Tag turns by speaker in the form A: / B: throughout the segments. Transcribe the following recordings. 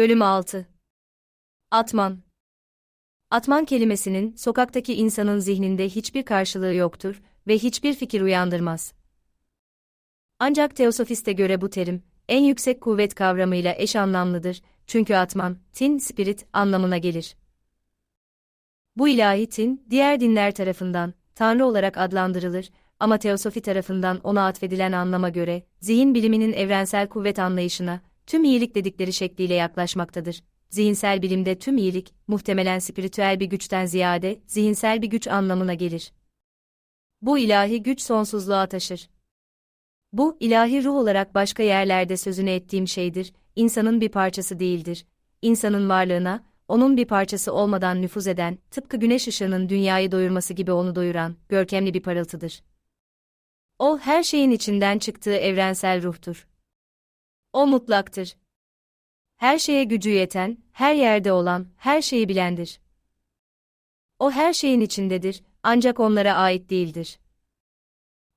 A: Bölüm 6 Atman Atman kelimesinin sokaktaki insanın zihninde hiçbir karşılığı yoktur ve hiçbir fikir uyandırmaz. Ancak Teosofist'e göre bu terim, en yüksek kuvvet kavramıyla eş anlamlıdır çünkü atman, tin, spirit anlamına gelir. Bu ilahi tin, diğer dinler tarafından, Tanrı olarak adlandırılır ama Teosofi tarafından ona atfedilen anlama göre, zihin biliminin evrensel kuvvet anlayışına, tüm iyilik dedikleri şekliyle yaklaşmaktadır. Zihinsel bilimde tüm iyilik, muhtemelen spiritüel bir güçten ziyade, zihinsel bir güç anlamına gelir. Bu ilahi güç sonsuzluğa taşır. Bu, ilahi ruh olarak başka yerlerde sözünü ettiğim şeydir, insanın bir parçası değildir. İnsanın varlığına, onun bir parçası olmadan nüfuz eden, tıpkı güneş ışığının dünyayı doyurması gibi onu doyuran, görkemli bir parıltıdır. O, her şeyin içinden çıktığı evrensel ruhtur. O mutlaktır. Her şeye gücü yeten, her yerde olan, her şeyi bilendir. O her şeyin içindedir, ancak onlara ait değildir.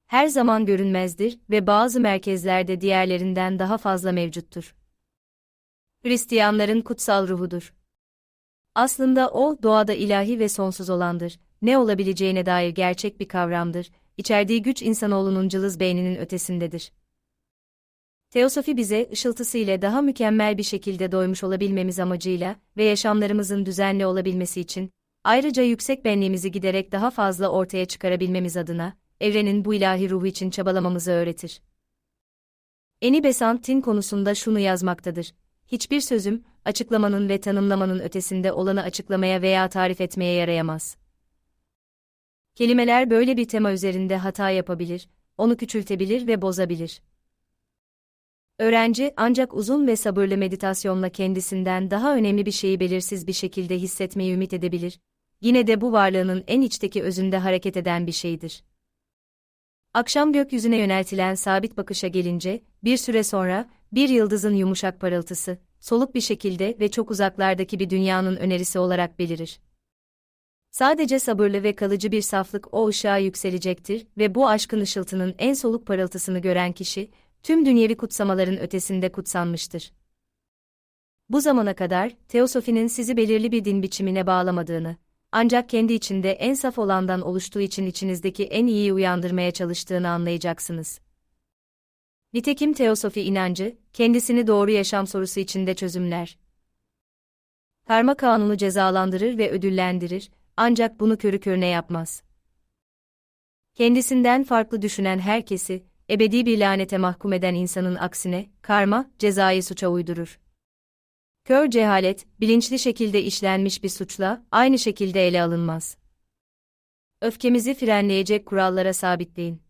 A: Her zaman görünmezdir ve bazı merkezlerde diğerlerinden daha fazla mevcuttur. Hristiyanların kutsal ruhudur. Aslında o, doğada ilahi ve sonsuz olandır, ne olabileceğine dair gerçek bir kavramdır, içerdiği güç insanoğlunun cılız beyninin ötesindedir. Teosofi bize, ışıltısı ile daha mükemmel bir şekilde doymuş olabilmemiz amacıyla ve yaşamlarımızın düzenli olabilmesi için, ayrıca yüksek benliğimizi giderek daha fazla ortaya çıkarabilmemiz adına, evrenin bu ilahi ruhu için çabalamamızı öğretir. Eni Besant Tin konusunda şunu yazmaktadır. Hiçbir sözüm, açıklamanın ve tanımlamanın ötesinde olanı açıklamaya veya tarif etmeye yarayamaz. Kelimeler böyle bir tema üzerinde hata yapabilir, onu küçültebilir ve bozabilir. Öğrenci ancak uzun ve sabırlı meditasyonla kendisinden daha önemli bir şeyi belirsiz bir şekilde hissetmeyi ümit edebilir. Yine de bu varlığının en içteki özünde hareket eden bir şeydir. Akşam gökyüzüne yöneltilen sabit bakışa gelince, bir süre sonra, bir yıldızın yumuşak parıltısı, soluk bir şekilde ve çok uzaklardaki bir dünyanın önerisi olarak belirir. Sadece sabırlı ve kalıcı bir saflık o ışığa yükselecektir ve bu aşkın ışıltının en soluk parıltısını gören kişi, tüm dünyevi kutsamaların ötesinde kutsanmıştır. Bu zamana kadar, Teosofinin sizi belirli bir din biçimine bağlamadığını, ancak kendi içinde en saf olandan oluştuğu için içinizdeki en iyiyi uyandırmaya çalıştığını anlayacaksınız. Nitekim Teosofi inancı, kendisini doğru yaşam sorusu içinde çözümler. Karma kanunu cezalandırır ve ödüllendirir, ancak bunu körü körüne yapmaz. Kendisinden farklı düşünen herkesi, ebedi bir lanete mahkum eden insanın aksine, karma, cezayı suça uydurur. Kör cehalet, bilinçli şekilde işlenmiş bir suçla, aynı şekilde ele alınmaz. Öfkemizi frenleyecek kurallara sabitleyin.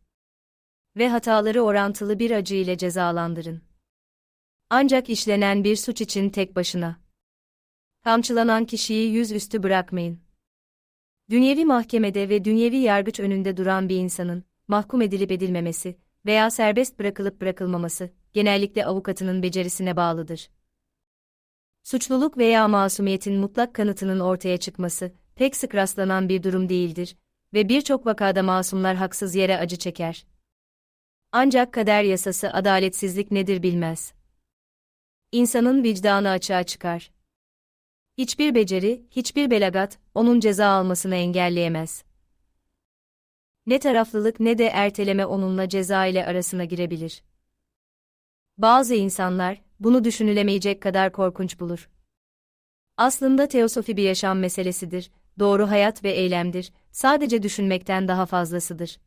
A: Ve hataları orantılı bir acı ile cezalandırın. Ancak işlenen bir suç için tek başına. Kamçılanan kişiyi yüzüstü bırakmayın. Dünyevi mahkemede ve dünyevi yargıç önünde duran bir insanın, mahkum edilip edilmemesi veya serbest bırakılıp bırakılmaması, genellikle avukatının becerisine bağlıdır. Suçluluk veya masumiyetin mutlak kanıtının ortaya çıkması, pek sık rastlanan bir durum değildir ve birçok vakada masumlar haksız yere acı çeker. Ancak kader yasası adaletsizlik nedir bilmez. İnsanın vicdanı açığa çıkar. Hiçbir beceri, hiçbir belagat, onun ceza almasını engelleyemez. Ne taraflılık ne de erteleme onunla ceza ile arasına girebilir. Bazı insanlar, bunu düşünülemeyecek kadar korkunç bulur. Aslında teosofi bir yaşam meselesidir, doğru hayat ve eylemdir, sadece düşünmekten daha fazlasıdır.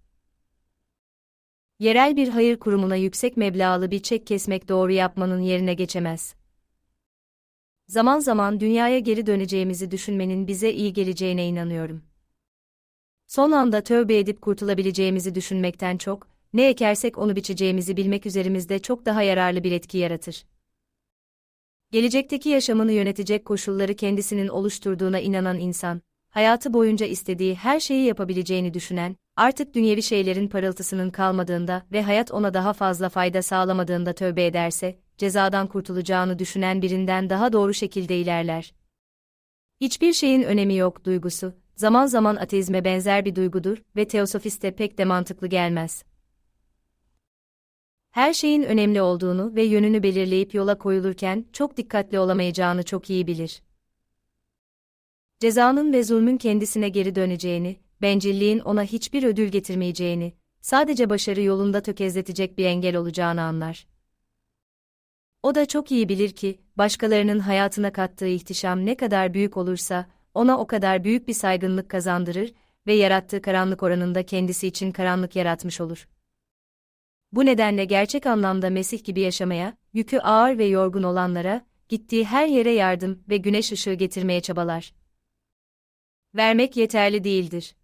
A: Yerel bir hayır kurumuna yüksek meblağlı bir çek kesmek doğru yapmanın yerine geçemez. Zaman zaman dünyaya geri döneceğimizi düşünmenin bize iyi geleceğine inanıyorum. Son anda tövbe edip kurtulabileceğimizi düşünmekten çok, ne ekersek onu biçeceğimizi bilmek üzerimizde çok daha yararlı bir etki yaratır. Gelecekteki yaşamını yönetecek koşulları kendisinin oluşturduğuna inanan insan, hayatı boyunca istediği her şeyi yapabileceğini düşünen, artık dünyevi şeylerin parıltısının kalmadığında ve hayat ona daha fazla fayda sağlamadığında tövbe ederse, cezadan kurtulacağını düşünen birinden daha doğru şekilde ilerler. Hiçbir şeyin önemi yok duygusu, zaman zaman ateizme benzer bir duygudur ve teosofiste pek de mantıklı gelmez. Her şeyin önemli olduğunu ve yönünü belirleyip yola koyulurken çok dikkatli olamayacağını çok iyi bilir. Cezanın ve zulmün kendisine geri döneceğini, bencilliğin ona hiçbir ödül getirmeyeceğini, sadece başarı yolunda tökezletecek bir engel olacağını anlar. O da çok iyi bilir ki, başkalarının hayatına kattığı ihtişam ne kadar büyük olursa, ona o kadar büyük bir saygınlık kazandırır ve yarattığı karanlık oranında kendisi için karanlık yaratmış olur. Bu nedenle gerçek anlamda Mesih gibi yaşamaya, yükü ağır ve yorgun olanlara, gittiği her yere yardım ve güneş ışığı getirmeye çabalar. Vermek yeterli değildir.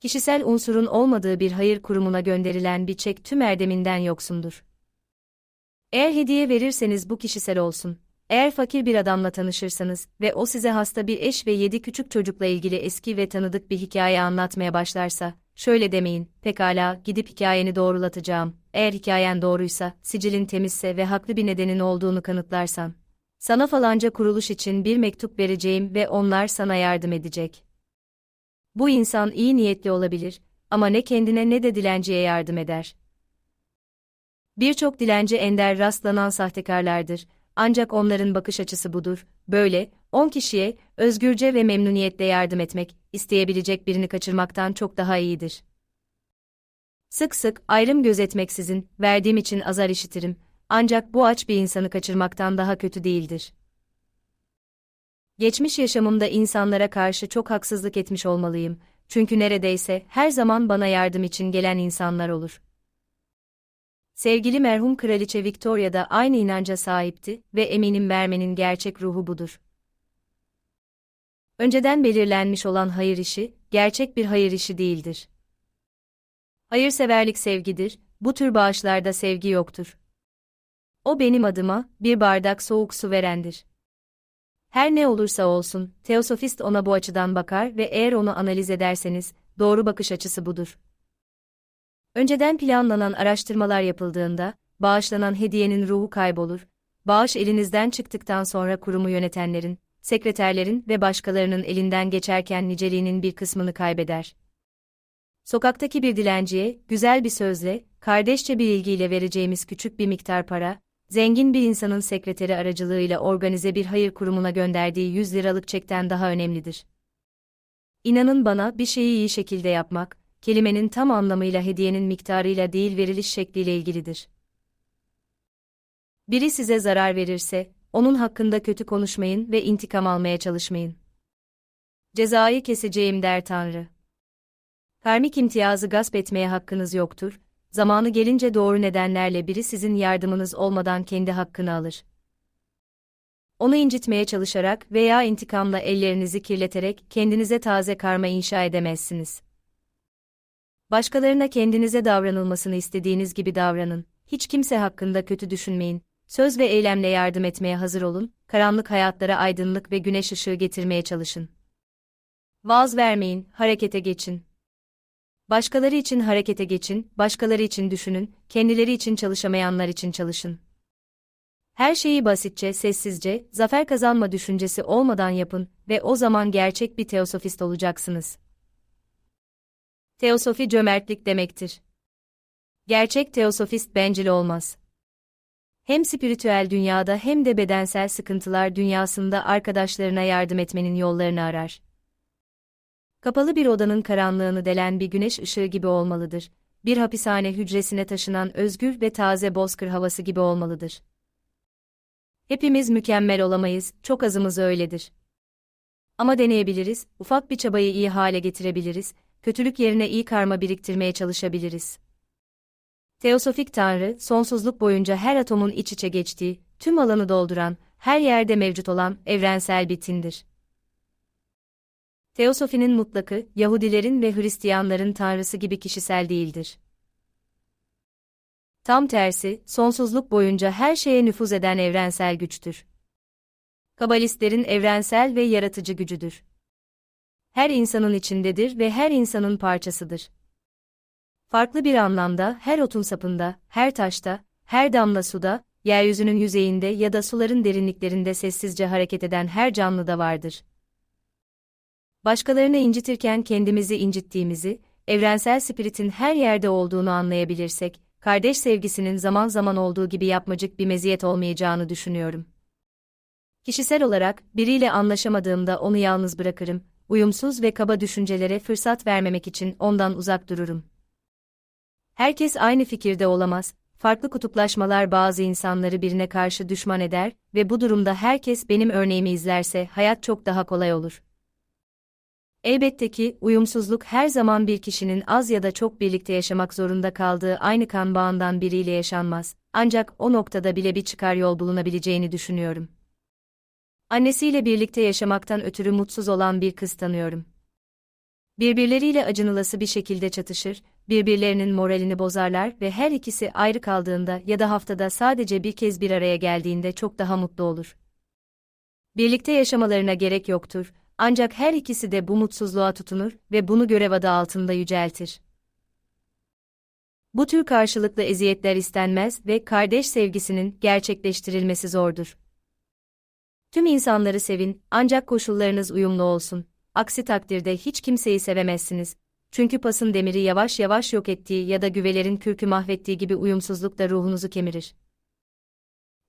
A: Kişisel unsurun olmadığı bir hayır kurumuna gönderilen bir çek tüm erdeminden yoksundur. Eğer hediye verirseniz bu kişisel olsun. Eğer fakir bir adamla tanışırsanız ve o size hasta bir eş ve yedi küçük çocukla ilgili eski ve tanıdık bir hikaye anlatmaya başlarsa, şöyle demeyin, pekala, gidip hikayeni doğrulatacağım. Eğer hikayen doğruysa, sicilin temizse ve haklı bir nedenin olduğunu kanıtlarsan, sana falanca kuruluş için bir mektup vereceğim ve onlar sana yardım edecek. Bu insan iyi niyetli olabilir ama ne kendine ne de dilenciye yardım eder. Birçok dilenci ender rastlanan sahtekarlardır. Ancak onların bakış açısı budur. Böyle, 10 kişiye, özgürce ve memnuniyetle yardım etmek, isteyebilecek birini kaçırmaktan çok daha iyidir. Sık sık, ayrım gözetmeksizin, verdiğim için azar işitirim. Ancak bu aç bir insanı kaçırmaktan daha kötü değildir. Geçmiş yaşamımda insanlara karşı çok haksızlık etmiş olmalıyım. Çünkü neredeyse her zaman bana yardım için gelen insanlar olur. Sevgili merhum kraliçe Victoria da aynı inanca sahipti ve eminim vermenin gerçek ruhu budur. Önceden belirlenmiş olan hayır işi, gerçek bir hayır işi değildir. Hayırseverlik sevgidir, bu tür bağışlarda sevgi yoktur. O benim adıma, bir bardak soğuk su verendir. Her ne olursa olsun, teosofist ona bu açıdan bakar ve eğer onu analiz ederseniz, doğru bakış açısı budur. Önceden planlanan araştırmalar yapıldığında, bağışlanan hediyenin ruhu kaybolur. Bağış elinizden çıktıktan sonra kurumu yönetenlerin, sekreterlerin ve başkalarının elinden geçerken niceliğinin bir kısmını kaybeder. Sokaktaki bir dilenciye, güzel bir sözle, kardeşçe bir ilgiyle vereceğimiz küçük bir miktar para, zengin bir insanın sekreteri aracılığıyla organize bir hayır kurumuna gönderdiği 100 liralık çekten daha önemlidir. İnanın bana bir şeyi iyi şekilde yapmak, kelimenin tam anlamıyla hediyenin miktarıyla değil veriliş şekliyle ilgilidir. Biri size zarar verirse, onun hakkında kötü konuşmayın ve intikam almaya çalışmayın. Cezayı keseceğim der Tanrı. Karmik imtiyazı gasp etmeye hakkınız yoktur, zamanı gelince doğru nedenlerle biri sizin yardımınız olmadan kendi hakkını alır. Onu incitmeye çalışarak veya intikamla ellerinizi kirleterek kendinize taze karma inşa edemezsiniz. Başkalarına kendinize davranılmasını istediğiniz gibi davranın. Hiç kimse hakkında kötü düşünmeyin. Söz ve eylemle yardım etmeye hazır olun. Karanlık hayatlara aydınlık ve güneş ışığı getirmeye çalışın. Vaz vermeyin, harekete geçin. Başkaları için harekete geçin, başkaları için düşünün, kendileri için çalışamayanlar için çalışın. Her şeyi basitçe, sessizce, zafer kazanma düşüncesi olmadan yapın ve o zaman gerçek bir teosofist olacaksınız. Teosofi cömertlik demektir. Gerçek teosofist bencil olmaz. Hem spiritüel dünyada hem de bedensel sıkıntılar dünyasında arkadaşlarına yardım etmenin yollarını arar. Kapalı bir odanın karanlığını delen bir güneş ışığı gibi olmalıdır. Bir hapishane hücresine taşınan özgür ve taze bozkır havası gibi olmalıdır. Hepimiz mükemmel olamayız, çok azımız öyledir. Ama deneyebiliriz, ufak bir çabayı iyi hale getirebiliriz, kötülük yerine iyi karma biriktirmeye çalışabiliriz. Teosofik Tanrı, sonsuzluk boyunca her atomun iç içe geçtiği, tüm alanı dolduran, her yerde mevcut olan evrensel bitindir. Teosofinin mutlakı, Yahudilerin ve Hristiyanların tanrısı gibi kişisel değildir. Tam tersi, sonsuzluk boyunca her şeye nüfuz eden evrensel güçtür. Kabalistlerin evrensel ve yaratıcı gücüdür her insanın içindedir ve her insanın parçasıdır. Farklı bir anlamda her otun sapında, her taşta, her damla suda, yeryüzünün yüzeyinde ya da suların derinliklerinde sessizce hareket eden her canlıda vardır. Başkalarını incitirken kendimizi incittiğimizi, evrensel spiritin her yerde olduğunu anlayabilirsek, kardeş sevgisinin zaman zaman olduğu gibi yapmacık bir meziyet olmayacağını düşünüyorum. Kişisel olarak biriyle anlaşamadığımda onu yalnız bırakırım, uyumsuz ve kaba düşüncelere fırsat vermemek için ondan uzak dururum. Herkes aynı fikirde olamaz, farklı kutuplaşmalar bazı insanları birine karşı düşman eder ve bu durumda herkes benim örneğimi izlerse hayat çok daha kolay olur. Elbette ki uyumsuzluk her zaman bir kişinin az ya da çok birlikte yaşamak zorunda kaldığı aynı kan bağından biriyle yaşanmaz. Ancak o noktada bile bir çıkar yol bulunabileceğini düşünüyorum. Annesiyle birlikte yaşamaktan ötürü mutsuz olan bir kız tanıyorum. Birbirleriyle acınılası bir şekilde çatışır, birbirlerinin moralini bozarlar ve her ikisi ayrı kaldığında ya da haftada sadece bir kez bir araya geldiğinde çok daha mutlu olur. Birlikte yaşamalarına gerek yoktur, ancak her ikisi de bu mutsuzluğa tutunur ve bunu görev adı altında yüceltir. Bu tür karşılıklı eziyetler istenmez ve kardeş sevgisinin gerçekleştirilmesi zordur. Tüm insanları sevin, ancak koşullarınız uyumlu olsun. Aksi takdirde hiç kimseyi sevemezsiniz. Çünkü pasın demiri yavaş yavaş yok ettiği ya da güvelerin kürkü mahvettiği gibi uyumsuzluk da ruhunuzu kemirir.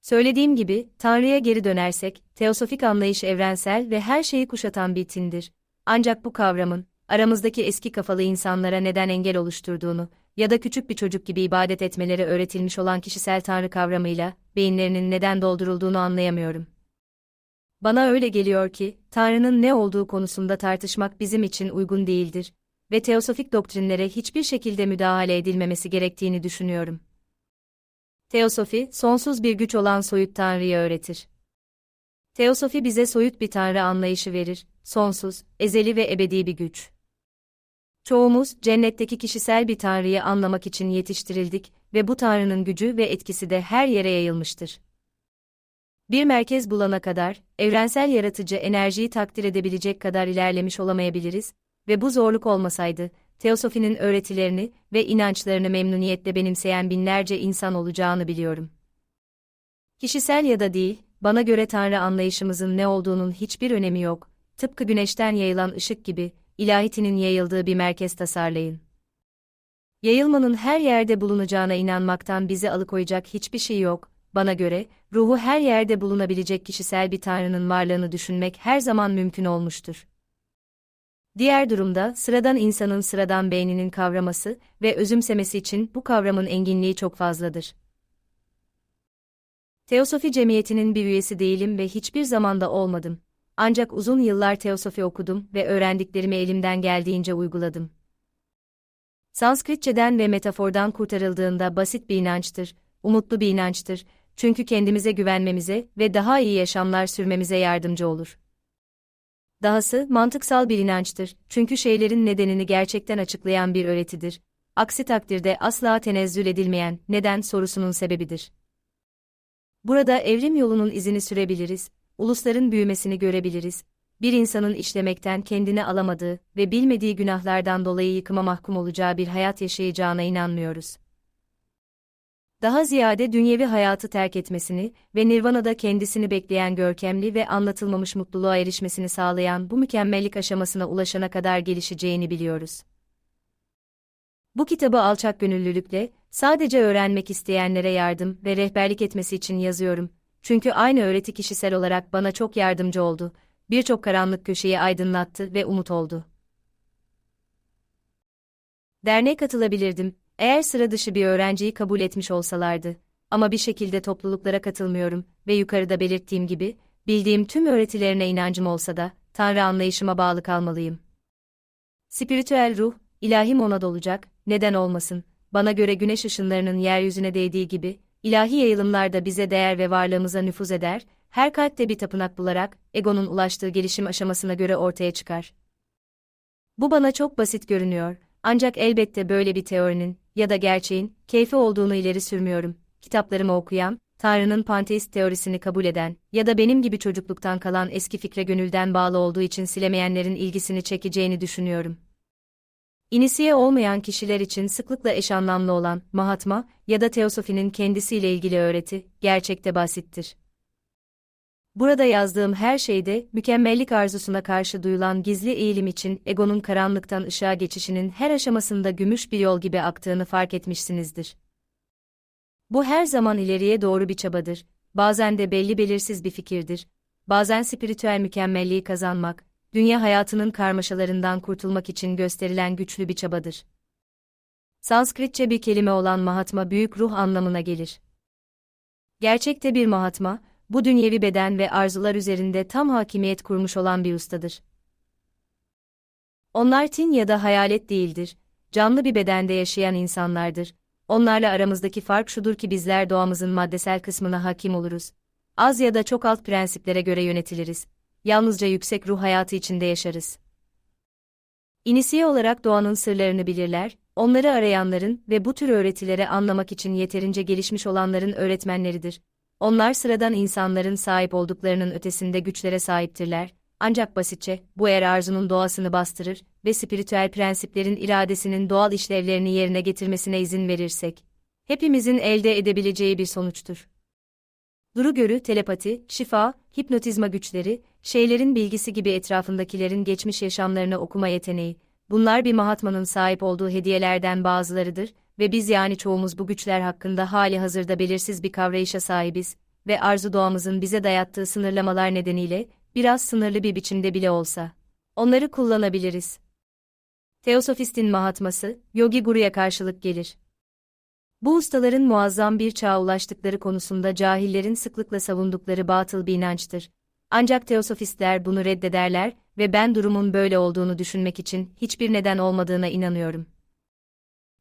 A: Söylediğim gibi, Tanrı'ya geri dönersek, teosofik anlayış evrensel ve her şeyi kuşatan bir tindir. Ancak bu kavramın, aramızdaki eski kafalı insanlara neden engel oluşturduğunu ya da küçük bir çocuk gibi ibadet etmeleri öğretilmiş olan kişisel Tanrı kavramıyla, beyinlerinin neden doldurulduğunu anlayamıyorum. Bana öyle geliyor ki, Tanrı'nın ne olduğu konusunda tartışmak bizim için uygun değildir ve teosofik doktrinlere hiçbir şekilde müdahale edilmemesi gerektiğini düşünüyorum. Teosofi, sonsuz bir güç olan soyut Tanrı'yı öğretir. Teosofi bize soyut bir Tanrı anlayışı verir, sonsuz, ezeli ve ebedi bir güç. Çoğumuz, cennetteki kişisel bir Tanrı'yı anlamak için yetiştirildik ve bu Tanrı'nın gücü ve etkisi de her yere yayılmıştır. Bir merkez bulana kadar, evrensel yaratıcı enerjiyi takdir edebilecek kadar ilerlemiş olamayabiliriz ve bu zorluk olmasaydı, Teosofinin öğretilerini ve inançlarını memnuniyetle benimseyen binlerce insan olacağını biliyorum. Kişisel ya da değil, bana göre Tanrı anlayışımızın ne olduğunun hiçbir önemi yok, tıpkı güneşten yayılan ışık gibi, ilahitinin yayıldığı bir merkez tasarlayın. Yayılmanın her yerde bulunacağına inanmaktan bizi alıkoyacak hiçbir şey yok, bana göre, ruhu her yerde bulunabilecek kişisel bir Tanrı'nın varlığını düşünmek her zaman mümkün olmuştur. Diğer durumda, sıradan insanın sıradan beyninin kavraması ve özümsemesi için bu kavramın enginliği çok fazladır. Teosofi cemiyetinin bir üyesi değilim ve hiçbir zamanda olmadım. Ancak uzun yıllar teosofi okudum ve öğrendiklerimi elimden geldiğince uyguladım. Sanskritçeden ve metafordan kurtarıldığında basit bir inançtır, umutlu bir inançtır, çünkü kendimize güvenmemize ve daha iyi yaşamlar sürmemize yardımcı olur. Dahası mantıksal bir inançtır, çünkü şeylerin nedenini gerçekten açıklayan bir öğretidir. Aksi takdirde asla tenezzül edilmeyen neden sorusunun sebebidir. Burada evrim yolunun izini sürebiliriz, ulusların büyümesini görebiliriz, bir insanın işlemekten kendini alamadığı ve bilmediği günahlardan dolayı yıkıma mahkum olacağı bir hayat yaşayacağına inanmıyoruz daha ziyade dünyevi hayatı terk etmesini ve Nirvana'da kendisini bekleyen görkemli ve anlatılmamış mutluluğa erişmesini sağlayan bu mükemmellik aşamasına ulaşana kadar gelişeceğini biliyoruz. Bu kitabı alçak gönüllülükle, sadece öğrenmek isteyenlere yardım ve rehberlik etmesi için yazıyorum. Çünkü aynı öğreti kişisel olarak bana çok yardımcı oldu, birçok karanlık köşeyi aydınlattı ve umut oldu. Derneğe katılabilirdim, eğer sıra dışı bir öğrenciyi kabul etmiş olsalardı, ama bir şekilde topluluklara katılmıyorum ve yukarıda belirttiğim gibi, bildiğim tüm öğretilerine inancım olsa da, Tanrı anlayışıma bağlı kalmalıyım. Spiritüel ruh, ilahi monad olacak, neden olmasın, bana göre güneş ışınlarının yeryüzüne değdiği gibi, ilahi yayılımlar da bize değer ve varlığımıza nüfuz eder, her kalpte bir tapınak bularak, egonun ulaştığı gelişim aşamasına göre ortaya çıkar. Bu bana çok basit görünüyor, ancak elbette böyle bir teorinin, ya da gerçeğin, keyfi olduğunu ileri sürmüyorum. Kitaplarımı okuyan, Tanrı'nın panteist teorisini kabul eden ya da benim gibi çocukluktan kalan eski fikre gönülden bağlı olduğu için silemeyenlerin ilgisini çekeceğini düşünüyorum. İnisiye olmayan kişiler için sıklıkla eş anlamlı olan Mahatma ya da Teosofinin kendisiyle ilgili öğreti gerçekte basittir. Burada yazdığım her şeyde, mükemmellik arzusuna karşı duyulan gizli eğilim için egonun karanlıktan ışığa geçişinin her aşamasında gümüş bir yol gibi aktığını fark etmişsinizdir. Bu her zaman ileriye doğru bir çabadır, bazen de belli belirsiz bir fikirdir, bazen spiritüel mükemmelliği kazanmak, dünya hayatının karmaşalarından kurtulmak için gösterilen güçlü bir çabadır. Sanskritçe bir kelime olan Mahatma büyük ruh anlamına gelir. Gerçekte bir Mahatma, bu dünyevi beden ve arzular üzerinde tam hakimiyet kurmuş olan bir ustadır. Onlar tin ya da hayalet değildir, canlı bir bedende yaşayan insanlardır. Onlarla aramızdaki fark şudur ki bizler doğamızın maddesel kısmına hakim oluruz. Az ya da çok alt prensiplere göre yönetiliriz. Yalnızca yüksek ruh hayatı içinde yaşarız. İnisiye olarak doğanın sırlarını bilirler, onları arayanların ve bu tür öğretilere anlamak için yeterince gelişmiş olanların öğretmenleridir. Onlar sıradan insanların sahip olduklarının ötesinde güçlere sahiptirler, ancak basitçe, bu eğer arzunun doğasını bastırır ve spiritüel prensiplerin iradesinin doğal işlevlerini yerine getirmesine izin verirsek, hepimizin elde edebileceği bir sonuçtur. Duru görü, telepati, şifa, hipnotizma güçleri, şeylerin bilgisi gibi etrafındakilerin geçmiş yaşamlarını okuma yeteneği, bunlar bir Mahatma'nın sahip olduğu hediyelerden bazılarıdır ve biz yani çoğumuz bu güçler hakkında hali hazırda belirsiz bir kavrayışa sahibiz ve arzu doğamızın bize dayattığı sınırlamalar nedeniyle, biraz sınırlı bir biçimde bile olsa, onları kullanabiliriz. Teosofistin Mahatması, Yogi Guru'ya karşılık gelir. Bu ustaların muazzam bir çağa ulaştıkları konusunda cahillerin sıklıkla savundukları batıl bir inançtır. Ancak teosofistler bunu reddederler ve ben durumun böyle olduğunu düşünmek için hiçbir neden olmadığına inanıyorum.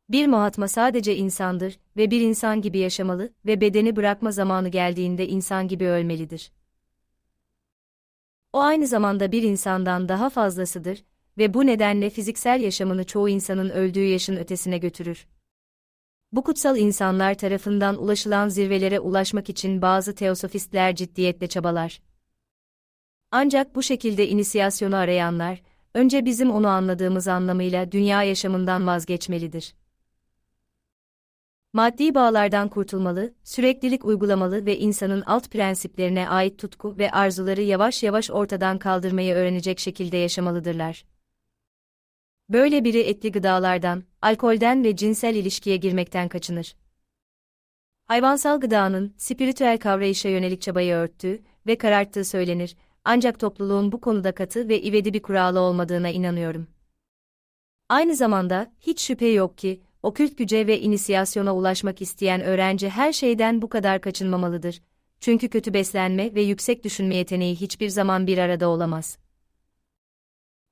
A: Bir Mahatma sadece insandır ve bir insan gibi yaşamalı ve bedeni bırakma zamanı geldiğinde insan gibi ölmelidir. O aynı zamanda bir insandan daha fazlasıdır ve bu nedenle fiziksel yaşamını çoğu insanın öldüğü yaşın ötesine götürür. Bu kutsal insanlar tarafından ulaşılan zirvelere ulaşmak için bazı teosofistler ciddiyetle çabalar. Ancak bu şekilde inisiyasyonu arayanlar, önce bizim onu anladığımız anlamıyla dünya yaşamından vazgeçmelidir. Maddi bağlardan kurtulmalı, süreklilik uygulamalı ve insanın alt prensiplerine ait tutku ve arzuları yavaş yavaş ortadan kaldırmayı öğrenecek şekilde yaşamalıdırlar. Böyle biri etli gıdalardan, alkolden ve cinsel ilişkiye girmekten kaçınır. Hayvansal gıdanın, spiritüel kavrayışa yönelik çabayı örttüğü ve kararttığı söylenir, ancak topluluğun bu konuda katı ve ivedi bir kuralı olmadığına inanıyorum. Aynı zamanda, hiç şüphe yok ki, okült güce ve inisiyasyona ulaşmak isteyen öğrenci her şeyden bu kadar kaçınmamalıdır. Çünkü kötü beslenme ve yüksek düşünme yeteneği hiçbir zaman bir arada olamaz.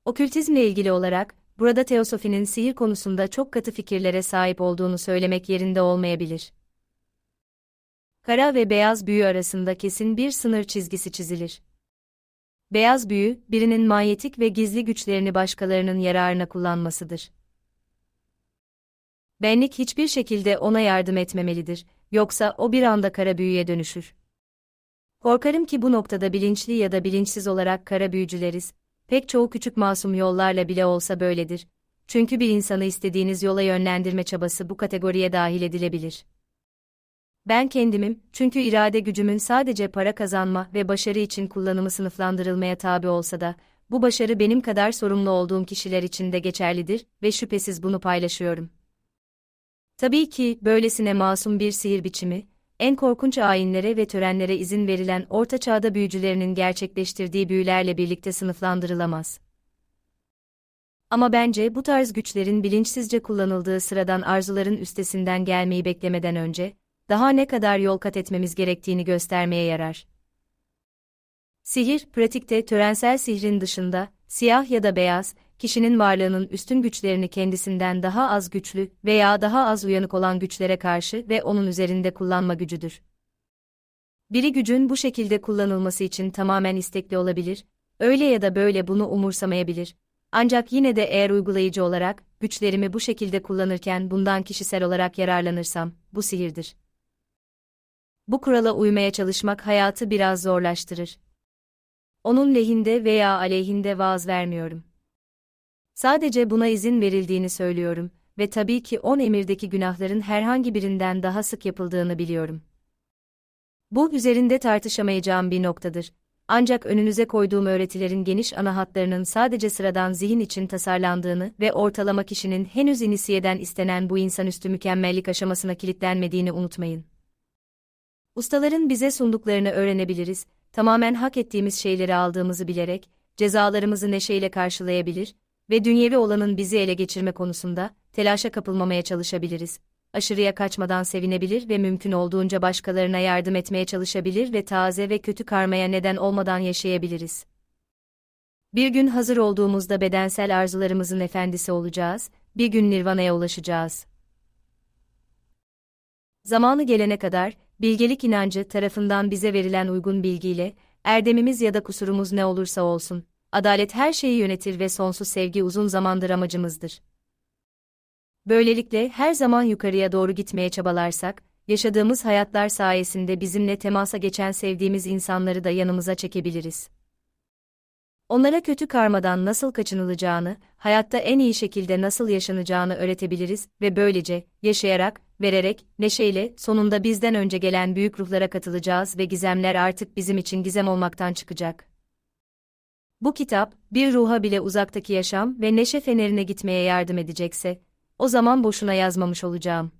A: Okültizmle ilgili olarak, burada teosofinin sihir konusunda çok katı fikirlere sahip olduğunu söylemek yerinde olmayabilir. Kara ve beyaz büyü arasında kesin bir sınır çizgisi çizilir. Beyaz büyü, birinin manyetik ve gizli güçlerini başkalarının yararına kullanmasıdır. Benlik hiçbir şekilde ona yardım etmemelidir, yoksa o bir anda kara büyüye dönüşür. Korkarım ki bu noktada bilinçli ya da bilinçsiz olarak kara büyücüleriz, pek çoğu küçük masum yollarla bile olsa böyledir. Çünkü bir insanı istediğiniz yola yönlendirme çabası bu kategoriye dahil edilebilir. Ben kendimim, çünkü irade gücümün sadece para kazanma ve başarı için kullanımı sınıflandırılmaya tabi olsa da, bu başarı benim kadar sorumlu olduğum kişiler için de geçerlidir ve şüphesiz bunu paylaşıyorum. Tabii ki, böylesine masum bir sihir biçimi, en korkunç ayinlere ve törenlere izin verilen Orta Çağda büyücülerinin gerçekleştirdiği büyülerle birlikte sınıflandırılamaz. Ama bence bu tarz güçlerin bilinçsizce kullanıldığı sıradan arzuların üstesinden gelmeyi beklemeden önce, daha ne kadar yol kat etmemiz gerektiğini göstermeye yarar. Sihir, pratikte törensel sihrin dışında, siyah ya da beyaz, kişinin varlığının üstün güçlerini kendisinden daha az güçlü veya daha az uyanık olan güçlere karşı ve onun üzerinde kullanma gücüdür. Biri gücün bu şekilde kullanılması için tamamen istekli olabilir, öyle ya da böyle bunu umursamayabilir. Ancak yine de eğer uygulayıcı olarak, güçlerimi bu şekilde kullanırken bundan kişisel olarak yararlanırsam, bu sihirdir. Bu kurala uymaya çalışmak hayatı biraz zorlaştırır. Onun lehinde veya aleyhinde vaaz vermiyorum. Sadece buna izin verildiğini söylüyorum ve tabii ki on emirdeki günahların herhangi birinden daha sık yapıldığını biliyorum. Bu üzerinde tartışamayacağım bir noktadır. Ancak önünüze koyduğum öğretilerin geniş ana hatlarının sadece sıradan zihin için tasarlandığını ve ortalama kişinin henüz inisiyeden istenen bu insanüstü mükemmellik aşamasına kilitlenmediğini unutmayın. Ustaların bize sunduklarını öğrenebiliriz, tamamen hak ettiğimiz şeyleri aldığımızı bilerek, cezalarımızı neşeyle karşılayabilir ve dünyevi olanın bizi ele geçirme konusunda, telaşa kapılmamaya çalışabiliriz. Aşırıya kaçmadan sevinebilir ve mümkün olduğunca başkalarına yardım etmeye çalışabilir ve taze ve kötü karmaya neden olmadan yaşayabiliriz. Bir gün hazır olduğumuzda bedensel arzularımızın efendisi olacağız, bir gün nirvana'ya ulaşacağız. Zamanı gelene kadar, bilgelik inancı tarafından bize verilen uygun bilgiyle, erdemimiz ya da kusurumuz ne olursa olsun, adalet her şeyi yönetir ve sonsuz sevgi uzun zamandır amacımızdır. Böylelikle her zaman yukarıya doğru gitmeye çabalarsak, yaşadığımız hayatlar sayesinde bizimle temasa geçen sevdiğimiz insanları da yanımıza çekebiliriz. Onlara kötü karmadan nasıl kaçınılacağını, hayatta en iyi şekilde nasıl yaşanacağını öğretebiliriz ve böylece, yaşayarak, vererek, neşeyle, sonunda bizden önce gelen büyük ruhlara katılacağız ve gizemler artık bizim için gizem olmaktan çıkacak. Bu kitap, bir ruha bile uzaktaki yaşam ve neşe fenerine gitmeye yardım edecekse, o zaman boşuna yazmamış olacağım.